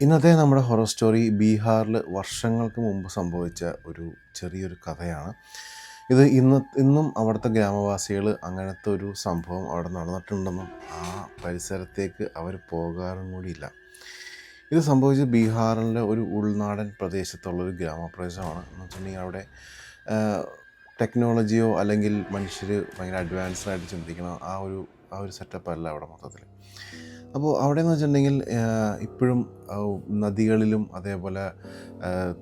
ഇന്നത്തെ നമ്മുടെ horror story ബീഹാറിൽ വർഷങ്ങൾക്ക് മുമ്പ് സംഭവിച്ച ഒരു ചെറിയൊരു കഥയാണ്. ഇത് ഇന്ന് ഇന്നും അവിടുത്തെ ഗ്രാമവാസികൾ അങ്ങനത്തെ ഒരു സംഭവം അവിടെ നടന്നിട്ടുണ്ടെന്നും ആ പരിസരത്തേക്ക് അവർ പോകാറും കൂടിയില്ല ഇത് സംഭവിച്ചത് ബീഹാറിലെ ഒരു ഉൾനാടൻ പ്രദേശത്തുള്ള ഒരു ഗ്രാമപ്രദേശമാണ്. എന്ന് വെച്ചിട്ടുണ്ടെങ്കിൽ അവിടെ ടെക്നോളജിയോ അല്ലെങ്കിൽ മനുഷ്യർ ഭയങ്കര അഡ്വാൻസ്ഡ് ആയിട്ട് ചിന്തിക്കണം ആ ഒരു ആ ഒരു സെറ്റപ്പല്ല അവിടെ മൊത്തത്തിൽ അപ്പോൾ അവിടെ എന്ന് വെച്ചിട്ടുണ്ടെങ്കിൽ ഇപ്പോഴും നദികളിലും അതേപോലെ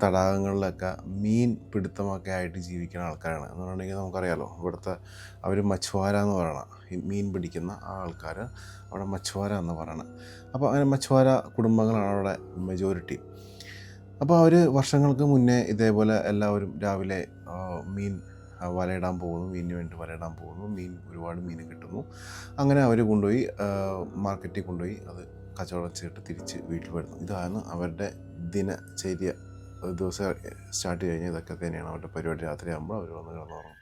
തടാകങ്ങളിലൊക്കെ മീൻ പിടുത്തമൊക്കെ ആയിട്ട് ജീവിക്കുന്ന ആൾക്കാരാണ്. എന്ന് പറഞ്ഞിട്ടുണ്ടെങ്കിൽ നമുക്കറിയാലോ ഇവിടുത്തെ അവർ മച്ചുവാര എന്ന് പറയണം മീൻ പിടിക്കുന്ന ആ ആൾക്കാർ അവിടെ മച്ചുവാര എന്ന് പറയണം. അപ്പോൾ അങ്ങനെ മച്ചുവാര കുടുംബങ്ങളാണ് അവിടെ മെജോറിറ്റി അപ്പോൾ അവർ വർഷങ്ങൾക്ക് മുന്നേ ഇതേപോലെ എല്ലാവരും രാവിലെ മീൻ വലയിടാൻ പോകുന്നു മീനിന് വേണ്ടി വലയിടാൻ പോകുന്നു മീൻ ഒരുപാട് മീൻ കിട്ടുന്നു. അങ്ങനെ അവർ കൊണ്ടുപോയി മാർക്കറ്റിൽ കൊണ്ടുപോയി അത് കച്ചവടം ചെയ്തിട്ട് തിരിച്ച് വീട്ടിൽ വരുന്നു. ഇതാണ് അവരുടെ ദിനചര്യ. ഒരു ദിവസം സ്റ്റാർട്ട് കഴിഞ്ഞ് ഇതൊക്കെ തന്നെയാണ് അവരുടെ പരിപാടി. രാത്രിയാകുമ്പോൾ അവർ വന്ന് കിടന്നുറങ്ങും.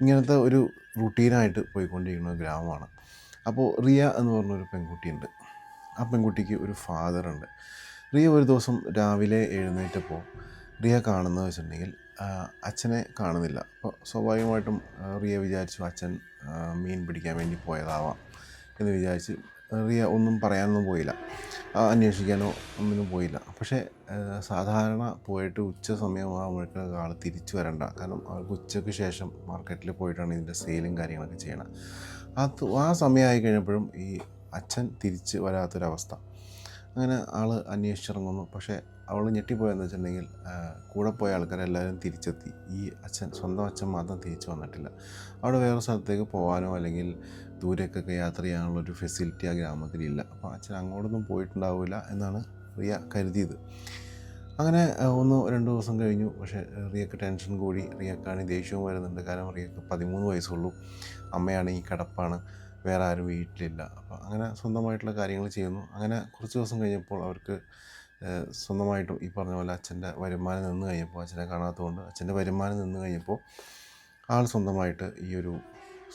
ഇങ്ങനത്തെ ഒരു റുട്ടീനായിട്ട് പോയിക്കൊണ്ടിരിക്കുന്ന ഗ്രാമമാണ്. അപ്പോൾ റിയ എന്ന് പറഞ്ഞൊരു പെൺകുട്ടിയുണ്ട്. ആ പെൺകുട്ടിക്ക് ഒരു ഫാദറുണ്ട്. റിയ ഒരു ദിവസം രാവിലെ എഴുന്നേറ്റപ്പോൾ റിയ കാണുന്നത് വെച്ചിട്ടുണ്ടെങ്കിൽ അച്ഛനെ കാണുന്നില്ല. അപ്പോൾ സ്വാഭാവികമായിട്ടും റിയ വിചാരിച്ചു അച്ഛൻ മീൻ പിടിക്കാൻ വേണ്ടി പോയതാവാം എന്ന് വിചാരിച്ച് റിയ ഒന്നും പറയാനൊന്നും പോയില്ല. അന്വേഷിക്കാനോ ഒന്നിനും പോയില്ല. പക്ഷേ സാധാരണ പോയിട്ട് ഉച്ച സമയമാകുമ്പോഴേക്കും ആൾ തിരിച്ചു വരണ്ട. കാരണം അവർക്ക് ഉച്ചയ്ക്ക് ശേഷം മാർക്കറ്റിൽ പോയിട്ടാണ് ഇതിന്റെ സെയിലും കാര്യങ്ങളൊക്കെ ചെയ്യണം. അത് ആ സമയമായി കഴിഞ്ഞപ്പോഴും ഈ അച്ഛൻ തിരിച്ച് വരാത്തൊരവസ്ഥ. അങ്ങനെ ആൾ അന്വേഷിച്ചിറങ്ങുന്നു. പക്ഷേ അവൾ ഞെട്ടിപ്പോയെന്ന് വെച്ചിട്ടുണ്ടെങ്കിൽ കൂടെ പോയ ആൾക്കാരെല്ലാവരും തിരിച്ചെത്തി. ഈ അച്ഛൻ സ്വന്തം അച്ഛൻ മാത്രം തിരിച്ചു വന്നിട്ടില്ല. അവിടെ വേറെ സ്ഥലത്തേക്ക് പോകാനോ അല്ലെങ്കിൽ ദൂരേക്കൊക്കെ യാത്ര ചെയ്യാനുള്ള ഒരു ഫെസിലിറ്റി ആ ഗ്രാമത്തിലില്ല അപ്പോൾ അച്ഛൻ അങ്ങോട്ടൊന്നും പോയിട്ടുണ്ടാവില്ല എന്നാണ് റിയ കരുതിയത്. അങ്ങനെ ഒന്ന് രണ്ട് ദിവസം കഴിഞ്ഞു. പക്ഷേ റിയക്ക് ടെൻഷൻ കൂടി. റിയക്കാണെങ്കിൽ ദേഷ്യവും വരുന്നുണ്ട്. കാരണം റിയക്ക് പതിമൂന്ന് വയസ്സുള്ളൂ. അമ്മയാണെങ്കിൽ കിടപ്പാണ്. വേറെ ആരും വീട്ടിലില്ല. അപ്പോൾ അങ്ങനെ സ്വന്തമായിട്ടുള്ള കാര്യങ്ങൾ ചെയ്യുന്നു. അങ്ങനെ കുറച്ച് ദിവസം കഴിഞ്ഞപ്പോൾ അവർക്ക് സ്വന്തമായിട്ടും ഈ പറഞ്ഞ പോലെ അച്ഛന്റെ വരുമാനം നിന്ന് കഴിഞ്ഞപ്പോൾ അച്ഛനെ കാണാത്തതുകൊണ്ട് അച്ഛന്റെ വരുമാനം നിന്ന് കഴിഞ്ഞപ്പോൾ ആൾ സ്വന്തമായിട്ട് ഈ ഒരു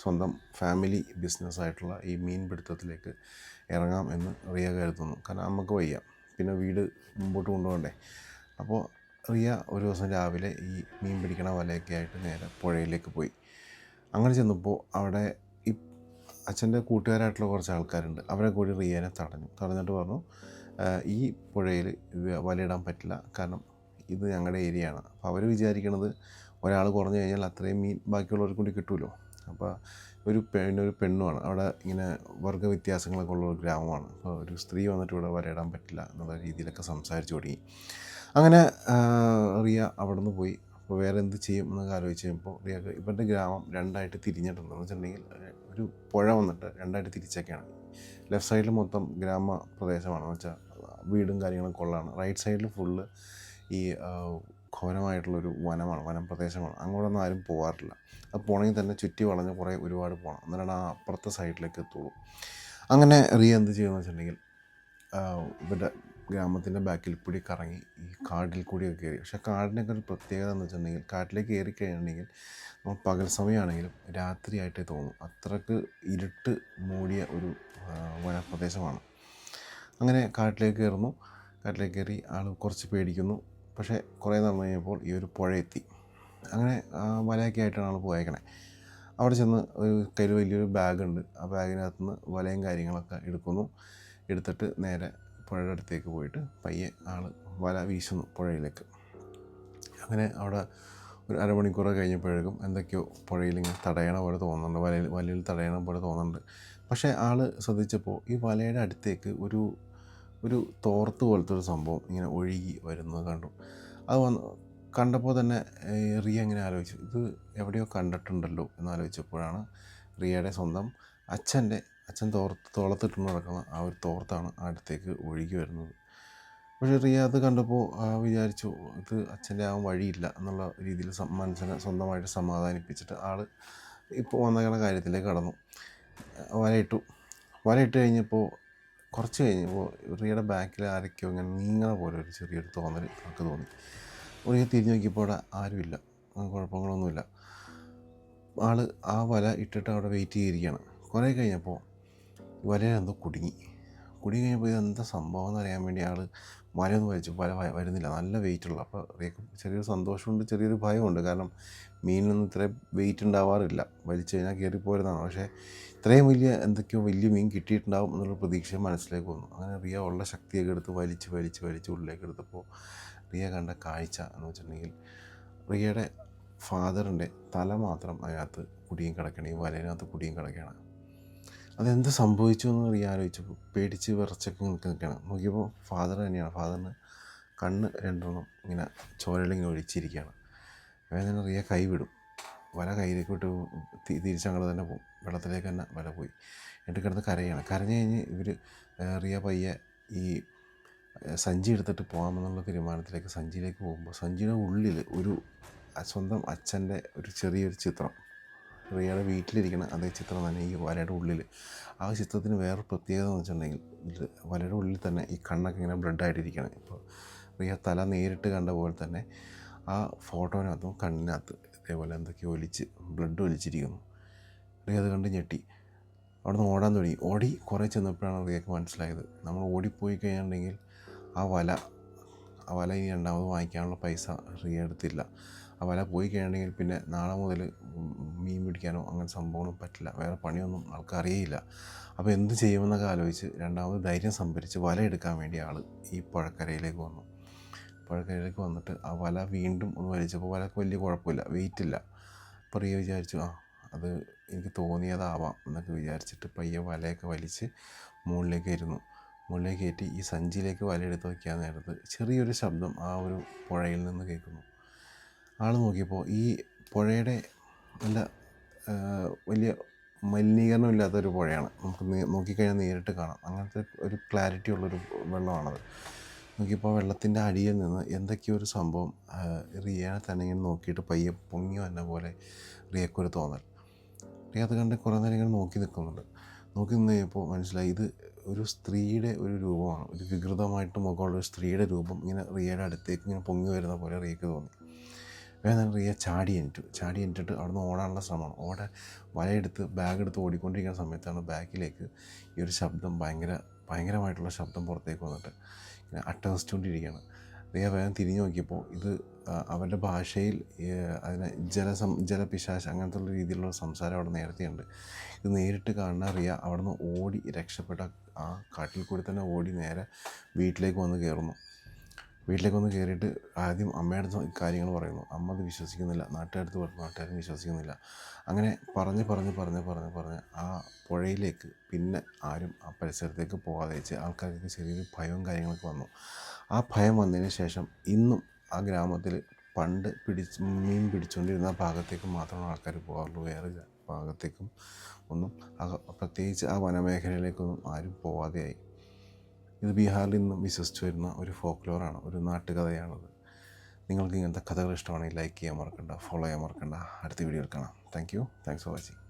സ്വന്തം ഫാമിലി ബിസിനസ്സായിട്ടുള്ള ഈ മീൻ പിടുത്തത്തിലേക്ക് ഇറങ്ങാം എന്ന് റിയ കരുതുന്നു. കാരണം നമുക്ക് വയ്യ. പിന്നെ വീട് മുമ്പോട്ട് കൊണ്ടുപോകണ്ടേ? അപ്പോൾ റിയ ഒരു ദിവസം രാവിലെ ഈ മീൻ പിടിക്കണ വലയൊക്കെ ആയിട്ട് നേരെ പുഴയിലേക്ക് പോയി. അങ്ങനെ ചെന്നപ്പോൾ അവിടെ ഈ അച്ഛന്റെ കൂട്ടുകാരായിട്ടുള്ള കുറച്ച് ആൾക്കാരുണ്ട്. അവരെ കൂടി റിയേനെ തടഞ്ഞു. തടഞ്ഞിട്ട് പറഞ്ഞു "ആ, ഈ പുഴയിൽ വലയിടാൻ പറ്റില്ല. കാരണം ഇത് ഞങ്ങളുടെ ഏരിയയാണ്. അപ്പോൾ അവർ വിചാരിക്കണത് ഒരാൾ കുറഞ്ഞു കഴിഞ്ഞാൽ അത്രയും മീൻ ബാക്കിയുള്ളവർക്ക് കൂടി കിട്ടുമല്ലോ അപ്പോൾ ഒരു പെണ്ണ് ഒരു പെണ്ണുമാണ്. അവിടെ ഇങ്ങനെ വർഗ വ്യത്യാസങ്ങളൊക്കെ ഉള്ള ഒരു ഗ്രാമമാണ്. അപ്പോൾ ഒരു സ്ത്രീ വന്നിട്ട് ഇവിടെ വരയിടാൻ പറ്റില്ല എന്നുള്ള രീതിയിലൊക്കെ സംസാരിച്ചു തുടങ്ങി. അങ്ങനെ റിയ അവിടെ നിന്ന് പോയി. അപ്പോൾ വേറെ എന്ത് ചെയ്യും എന്നൊക്കെ ആലോചിച്ച് കഴിയുമ്പോൾ റിയക്ക് ഇവരുടെ ഗ്രാമം രണ്ടായിട്ട് തിരിഞ്ഞിട്ടുണ്ട്. എന്ന് വെച്ചിട്ടുണ്ടെങ്കിൽ ഒരു പുഴ വന്നിട്ട് രണ്ടായിട്ട് തിരിച്ചൊക്കെയാണ്. ലെഫ്റ്റ് സൈഡിൽ മൊത്തം ഗ്രാമ പ്രദേശമാണെന്ന് വെച്ചാൽ വീടും കാര്യങ്ങളൊക്കെ ഉള്ളതാണ് റൈറ്റ് സൈഡിൽ ഫുള്ള് ഈ ഘോരമായിട്ടുള്ളൊരു വനമാണ് വനം പ്രദേശമാണ് അങ്ങോട്ടൊന്നും ആരും പോകാറില്ല അത് പോകണമെങ്കിൽ തന്നെ ചുറ്റി വളഞ്ഞ് കുറേ ഒരുപാട് പോകണം എന്നാലാണ് ആ അപ്പുറത്തെ സൈഡിലേക്ക് എത്തുള്ളൂ. അങ്ങനെ റിയ എന്ത് ചെയ്യുമെന്ന് വെച്ചിട്ടുണ്ടെങ്കിൽ ഇവരുടെ ഗ്രാമത്തിന്റെ ബാക്കിൽ കൂടി കറങ്ങി ഈ കാട്ടിൽ കൂടിയൊക്കെ കയറി. പക്ഷേ കാടിനൊക്കെ ഒരു പ്രത്യേകത എന്ന് വെച്ചിട്ടുണ്ടെങ്കിൽ കാട്ടിലേക്ക് കയറി കഴിഞ്ഞിട്ടുണ്ടെങ്കിൽ നമ്മൾ പകൽ സമയമാണെങ്കിലും രാത്രിയായിട്ടേ തോന്നും. അത്രയ്ക്ക് ഇരുട്ട് മൂടിയ ഒരു വനപ്രദേശമാണ്. അങ്ങനെ കാട്ടിലേക്ക് കയറുന്നു. കാട്ടിലേക്ക് കയറി ആൾ കുറച്ച് പേടിക്കുന്നു. പക്ഷേ കുറേ നടന്നു കഴിഞ്ഞപ്പോൾ ഈ ഒരു പുഴ എത്തി. അങ്ങനെ വലയൊക്കെ ആയിട്ടാണ് ആൾ പോയേക്കണേ. അവിടെ ചെന്ന് ഒരു കയ്യിൽ വലിയൊരു ബാഗുണ്ട്. ആ ബാഗിനകത്ത് നിന്ന് വലയും കാര്യങ്ങളൊക്കെ എടുക്കുന്നു. എടുത്തിട്ട് നേരെ പുഴയുടെ അടുത്തേക്ക് പോയിട്ട് പയ്യെ ആൾ വല വീശുന്നു പുഴയിലേക്ക്. അങ്ങനെ അവിടെ ഒരു അരമണിക്കൂർ കഴിഞ്ഞപ്പോഴേക്കും എന്തൊക്കെയോ പുഴയിൽ ഇങ്ങനെ തടയണ പോലെ തോന്നുന്നുണ്ട്. വലയിൽ വലയിൽ തടയണ പോലെ തോന്നുന്നുണ്ട്. പക്ഷേ ആൾ ശ്രദ്ധിച്ചപ്പോൾ ഈ വലയുടെ അടുത്തേക്ക് ഒരു ഒരു തോർത്ത് പോലത്തെ ഒരു സംഭവം ഇങ്ങനെ ഒഴുകി വരുന്നത് കണ്ടു. അത് വന്ന് കണ്ടപ്പോൾ തന്നെ റിയ ഇങ്ങനെ ആലോചിച്ചു. ഇത് എവിടെയോ കണ്ടിട്ടുണ്ടല്ലോ എന്ന് ആലോചിച്ചപ്പോഴാണ് റിയയുടെ സ്വന്തം അച്ഛന്റെ അച്ഛൻ തോർത്ത് തോളത്തിട്ട് നടക്കുന്ന ആ ഒരു തോർത്താണ് അടുത്തേക്ക് ഒഴുകി വരുന്നത്. പക്ഷേ റിയ അത് കണ്ടപ്പോൾ വിചാരിച്ചു ഇത് അച്ഛന്റെ ആ വഴിയില്ല എന്നുള്ള രീതിയിൽ മനസ്സിനെ സ്വന്തമായിട്ട് സമാധാനിപ്പിച്ചിട്ട് ആൾ ഇപ്പോൾ വന്നേക്കണ കാര്യത്തിലേക്ക് കടന്നു. വലയിട്ടു വലയിട്ട് കഴിഞ്ഞപ്പോൾ കുറച്ച് കഴിഞ്ഞപ്പോൾ റിയയുടെ ബാക്കിൽ ആരൊക്കെയോ ഇങ്ങനെ നീങ്ങണ പോലെ ഒരു ചെറിയൊരു തോന്നൽ നമുക്ക് തോന്നി. റിയ തിരിഞ്ഞു നോക്കിയപ്പോൾ അവിടെ ആരുമില്ല. കുഴപ്പങ്ങളൊന്നുമില്ല. ആൾ ആ വല ഇട്ടിട്ട് അവിടെ വെയിറ്റ് ചെയ്തിരിക്കുകയാണ്. കുറേ കഴിഞ്ഞപ്പോൾ വലയിൽ കുടുങ്ങി. കുടി കഴിഞ്ഞപ്പോൾ ഇതെന്താ സംഭവം എന്ന് അറിയാൻ വേണ്ടി ആൾ വലയൊന്ന് വലിച്ചു പല വരുന്നില്ല. നല്ല വെയിറ്റുള്ള അപ്പോൾ ചെറിയൊരു സന്തോഷമുണ്ട് ചെറിയൊരു ഭയമുണ്ട്. കാരണം മീനിനൊന്നും ഇത്രയും വെയിറ്റ് ഉണ്ടാവാറില്ല. വലിച്ചു കഴിഞ്ഞാൽ കയറിപ്പോരുന്നതാണ് പക്ഷേ ഇത്രയും വലിയ എന്തൊക്കെയോ വലിയ മീൻ കിട്ടിയിട്ടുണ്ടാവും എന്നുള്ള പ്രതീക്ഷ മനസ്സിലേക്ക് വന്നു. അങ്ങനെ റിയ ഉള്ള ശക്തിയൊക്കെ എടുത്ത് വലിച്ച് വലിച്ച് വലിച്ച് ഉള്ളിലേക്ക് എടുത്തപ്പോൾ റിയ കണ്ട കാഴ്ച എന്ന് വെച്ചിട്ടുണ്ടെങ്കിൽ റിയയുടെ ഫാദറിന്റെ തല മാത്രം അതിനകത്ത് കുടിയും കിടക്കണം ഈ വലയിനകത്ത് കുടിയും കിടക്കുകയാണ്. അതെന്ത് സംഭവിച്ചു എന്ന് റിയ ആലോചിച്ചു പേടിച്ച് വിറച്ചൊക്കെ നിൽക്കണം. നോക്കിയപ്പോൾ ഫാദർ തന്നെയാണ്. ഫാദറിന് കണ്ണ് രണ്ടെണ്ണം ഇങ്ങനെ ചോരയിലിങ്ങനെ ഒഴിച്ചിരിക്കുകയാണ്. വേദന റിയ കൈ വിടും. വല കയ്യിലേക്ക് വിട്ട് തിരിച്ചങ്ങോട്ട് തന്നെ പോകും വെള്ളത്തിലേക്ക് തന്നെ വല പോയി. എന്നിട്ട് കിടന്ന് കരയാണ്. കരഞ്ഞു കഴിഞ്ഞ് ഇവർ റിയ പയ്യെ ഈ സഞ്ചി എടുത്തിട്ട് പോകാമെന്നുള്ള തീരുമാനത്തിലേക്ക് സഞ്ചിയിലേക്ക് പോകുമ്പോൾ സഞ്ചിയുടെ ഉള്ളിൽ ഒരു സ്വന്തം അച്ഛന്റെ ഒരു ചെറിയൊരു ചിത്രം റിയയുടെ വീട്ടിലിരിക്കുന്ന അതേ ചിത്രം തന്നെ ഈ വലയുടെ ഉള്ളിൽ ആ ചിത്രത്തിന് വേറെ പ്രത്യേകത എന്ന് വെച്ചിട്ടുണ്ടെങ്കിൽ വലയുടെ ഉള്ളിൽ തന്നെ ഈ കണ്ണൊക്കെ ഇങ്ങനെ ബ്ലഡായിട്ടിരിക്കണം ഇപ്പോൾ റിയ തല നേരിട്ട് കണ്ട പോലെ തന്നെ ആ ഫോട്ടോനകത്തും കണ്ണിനകത്ത് ഇതേപോലെ എന്തൊക്കെയോ ഒലിച്ച് ബ്ലഡ് ഒലിച്ചിരിക്കുന്നു. റിയ അത് കണ്ട് ഞെട്ടി. അവിടുന്ന് ഓടാൻ തുടങ്ങി. ഓടി കുറേ ചെന്നപ്പോഴാണ് റിയക്ക് മനസ്സിലായത്. നമ്മൾ ഓടിപ്പോയി കഴിഞ്ഞിട്ടുണ്ടെങ്കിൽ ആ വല ആ വല ഇനി രണ്ടാമത് വാങ്ങിക്കാനുള്ള പൈസ റിയ എടുത്തില്ല ആ വല പോയി കഴിഞ്ഞിട്ടുണ്ടെങ്കിൽ പിന്നെ നാളെ മുതൽ മീൻ പിടിക്കാനോ അങ്ങനെ സംഭവമൊന്നും പറ്റില്ല. വേറെ പണിയൊന്നും ആൾക്കറിയില്ല അപ്പോൾ എന്ത് ചെയ്യുമെന്നൊക്കെ ആലോചിച്ച് രണ്ടാമത് ധൈര്യം സംഭരിച്ച് വല എടുക്കാൻ വേണ്ടി ആൾ ഈ പുഴക്കരയിലേക്ക് വന്നു. പുഴക്കരയിലേക്ക് വന്നിട്ട് ആ വല വീണ്ടും ഒന്ന് വലിച്ചപ്പോൾ വലക്ക് വലിയ കുഴപ്പമില്ല വെയിറ്റ് ഇല്ല. അപ്പോൾ റിയ വിചാരിച്ചു ആ അത് എനിക്ക് തോന്നിയതാവാം എന്നൊക്കെ വിചാരിച്ചിട്ട് പയ്യെ വലയൊക്കെ വലിച്ച് മുകളിലേക്ക് ഇരുന്നു. മുകളിലേക്ക് കയറ്റി ഈ സഞ്ചിയിലേക്ക് വലയെടുത്ത് വയ്ക്കാൻ നേരത്ത് ചെറിയൊരു ശബ്ദം ആ ഒരു പുഴയിൽ നിന്ന് കേൾക്കുന്നു. ആൾ നോക്കിയപ്പോൾ ഈ പുഴയുടെ നല്ല വലിയ മലിനീകരണം ഇല്ലാത്തൊരു പുഴയാണ്. നമുക്ക് നോക്കിക്കഴിഞ്ഞാൽ നേരിട്ട് കാണാം. അങ്ങനത്തെ ഒരു ക്ലാരിറ്റി ഉള്ളൊരു വെള്ളമാണത്. നോക്കിയപ്പോൾ വെള്ളത്തിന്റെ അടിയിൽ നിന്ന് എന്തൊക്കെയോ ഒരു സംഭവം റിയനെ തന്നെ ഇങ്ങനെ നോക്കിയിട്ട് പയ്യെ പൊങ്ങി വന്ന പോലെ റിയക്കൊരു തോന്നൽ. റിയ അത് കണ്ട് കുറേ നേരം ഇങ്ങനെ നോക്കി നിൽക്കുന്നുണ്ട്. നോക്കി നിന്ന് കഴിഞ്ഞപ്പോൾ മനസ്സിലായി ഇത് ഒരു സ്ത്രീയുടെ ഒരു രൂപമാണ്. ഒരു വികൃതമായിട്ട് മുഖമുള്ള ഒരു സ്ത്രീയുടെ രൂപം ഇങ്ങനെ റിയയുടെ അടുത്തേക്ക് ഇങ്ങനെ പൊങ്ങി വരുന്ന പോലെ റിയക്ക് തോന്നി. വേദന റിയ? ചാടി എണിറ്റു. ചാടി എണിറ്റിട്ട് അവിടെ നിന്ന് ഓടാനുള്ള ശ്രമമാണ്. ഓടാൻ വലയെടുത്ത് ബാഗ് എടുത്ത് ഓടിക്കൊണ്ടിരിക്കുന്ന സമയത്താണ് ബാക്കിലേക്ക് ഈ ഒരു ശബ്ദം ഭയങ്കര ഭയങ്കരമായിട്ടുള്ള ശബ്ദം പുറത്തേക്ക് വന്നിട്ട് ഇങ്ങനെ അട്ടഹസിച്ചുകൊണ്ടിരിക്കുകയാണ്. റിയ വേഗം തിരിഞ്ഞു നോക്കിയപ്പോൾ ഇത് അവരുടെ ഭാഷയിൽ അതിനെ ജലസം ജലപിശാശ് അങ്ങനത്തെ ഉള്ള രീതിയിലുള്ള സംസാരം അവിടെ നേരത്തെയുണ്ട്. ഇത് നേരിട്ട് കാണുന്ന റിയ അവിടെ നിന്ന് ഓടി രക്ഷപ്പെട്ട ആ കാട്ടിൽ കൂടി തന്നെ ഓടി നേരെ വീട്ടിലേക്ക് വന്ന് കയറുന്നു. വീട്ടിലേക്ക് വന്ന് കയറിയിട്ട് ആദ്യം അമ്മയുടെ കാര്യങ്ങൾ പറയുന്നു. അമ്മ അത് വിശ്വസിക്കുന്നില്ല. നാട്ടുകാരത്ത് പറഞ്ഞു നാട്ടുകാരും വിശ്വസിക്കുന്നില്ല. അങ്ങനെ പറഞ്ഞ് പറഞ്ഞ് പറഞ്ഞ് പറഞ്ഞ് പറഞ്ഞ് ആ പുഴയിലേക്ക് പിന്നെ ആരും ആ പരിസരത്തേക്ക് പോകാതെ വെച്ച് ആൾക്കാർക്ക് ചെറിയൊരു ഭയവും കാര്യങ്ങളൊക്കെ വന്നു. ആ ഭയം വന്നതിന് ശേഷം ഇന്നും ആ ഗ്രാമത്തിൽ പണ്ട് പിടിച്ച് മീൻ പിടിച്ചുകൊണ്ടിരുന്ന ഭാഗത്തേക്ക് മാത്രമാണ് ആൾക്കാർ പോകാറുള്ളൂ. വേറെ ഭാഗത്തേക്കും ഒന്നും പ്രത്യേകിച്ച് ആ വനമേഖലയിലേക്കൊന്നും ആരും പോവാതെയായി. ഇത് ബീഹാറിൽ നിന്നും വിശ്വസിച്ച് വരുന്ന ഒരു ഫോക്ലോറാണ് ഒരു നാട്ടുകഥയാണത്. നിങ്ങൾക്ക് ഇങ്ങനത്തെ കഥകൾ ഇഷ്ടമാണെങ്കിൽ ലൈക്ക് ചെയ്യാൻ മറക്കണ്ട ഫോളോ ചെയ്യാൻ മറക്കണ്ട. അടുത്ത വീഡിയോയിൽ കാണാം. Thank you thanks for watching